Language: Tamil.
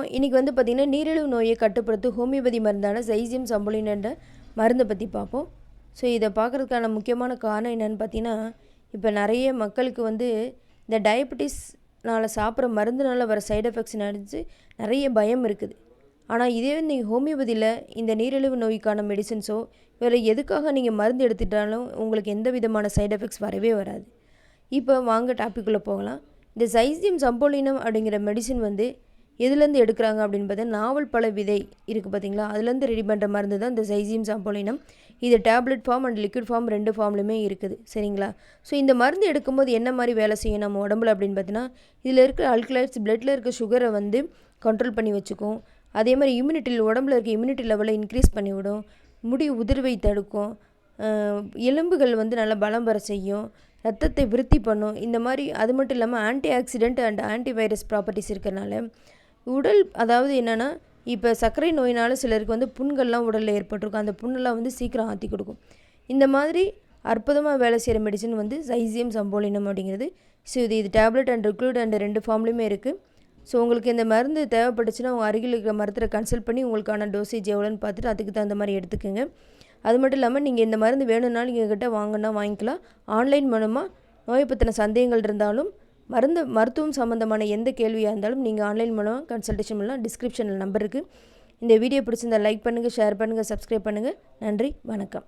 வணக்கம் இன்றைக்கி வந்து பார்த்திங்கன்னா நீரிழிவு நோயை கட்டுப்படுத்தும் ஹோமியோபதி மருந்தான சைசியம் சம்பளின்ற மருந்தை பற்றி பார்ப்போம். ஸோ இதை பார்க்குறதுக்கான முக்கியமான காரணம் என்னென்னு பார்த்தீங்கன்னா இப்போ நிறைய மக்களுக்கு வந்து இந்த டயபெட்டிஸ்னால் சாப்பிட்ற மருந்துனால வர சைடு எஃபெக்ட்ஸ் நினச்சி நிறைய பயம் இருக்குது. ஆனால் இதே நீங்கள் ஹோமியோபதியில் இந்த நீரிழிவு நோய்க்கான மெடிசன்ஸோ வேறு எதுக்காக நீங்கள் மருந்து எடுத்துட்டாலும் உங்களுக்கு எந்த விதமான சைடு எஃபெக்ட்ஸ் வரவே வராது. இப்போ வாங்க டாப்பிக்குள்ளே போகலாம். இந்த சைசியம் சம்போலினம் அப்படிங்கிற மெடிசின் வந்து எதுலேருந்து எடுக்கிறாங்க அப்படின்னு பார்த்தா நாவல் பழ விதை இருக்குது பார்த்தீங்களா? அதுலேருந்து ரெடி பண்ணுற மருந்து தான் இந்த சைசியம் சாம்போலினம் இது tablet form and liquid form ரெண்டு ஃபார்ம்லையுமே இருக்குது. சரிங்களா? ஸோ இந்த மருந்து எடுக்கும்போது என்ன மாதிரி வேலை செய்யும் நம்ம உடம்புல அப்படின்னு பார்த்தீங்கன்னா இதில் இருக்கிற அல்கலைட்ஸ் பிளட்டில் இருக்க சுகரை வந்து கண்ட்ரோல் பண்ணி வச்சுக்கும். அதே மாதிரி இம்யூனிட்டியில் உடம்புல இருக்க இம்யூனிட்டி லெவலை இன்க்ரீஸ் பண்ணிவிடும் முடி உதிர்வை தடுக்கும். எலும்புகள் வந்து நல்லா பலம் பெற செய்யும். ரத்தத்தை விருத்தி பண்ணும். இந்த மாதிரி அது மட்டும் இல்லாமல் anti oxidant and anti virus properties இருக்கிறனால உடல் அதாவது என்னென்னா இப்போ சர்க்கரை நோயினால் சிலருக்கு வந்து புண்கள்லாம் உடலில் ஏற்பட்டிருக்கும். அந்த புண்ணெல்லாம் வந்து சீக்கிரம் ஆற்றி கொடுக்கும். இந்த மாதிரி அற்புதமாக வேலை செய்கிற மெடிசன் வந்து சைசியம் சம்போலினம் அப்படிங்கிறது. ஸோ இது இது டேப்லெட் அண்ட் ரிக்ளூட் அண்ட் ரெண்டு ஃபார்ம்லேயுமே இருக்குது ஸோ உங்களுக்கு இந்த மருந்து தேவைப்பட்டுச்சுன்னா உங்கள் அருகில் இருக்கிற மருத்துவரை கன்சல்ட் பண்ணி உங்களுக்கான டோசேஜ் எவ்வளோன்னு பார்த்துட்டு அதுக்கு தகுந்த மாதிரி எடுத்துக்கோங்க. அது மட்டும் இல்லாமல் நீங்கள் இந்த மருந்து வேணும்னாலும் எங்ககிட்ட வாங்கினா வாங்கிக்கலாம். ஆன்லைன் மூலமாக நோயை பற்றின சந்தேகங்கள் இருந்தாலும் மருந்து மருத்துவம் சம்மந்தமான எந்த கேள்வியாக இருந்தாலும் நீங்கள் ஆன்லைன் மூலம் கன்சல்டேஷன் மூலம் டிஸ்கிரிப்ஷனில் நம்பர் இருக்குது இந்த வீடியோ பிடிச்சிருந்தால் லைக் பண்ணுங்கள் ஷேர் பண்ணுங்கள் சப்ஸ்கிரைப் பண்ணுங்கள் நன்றி வணக்கம்.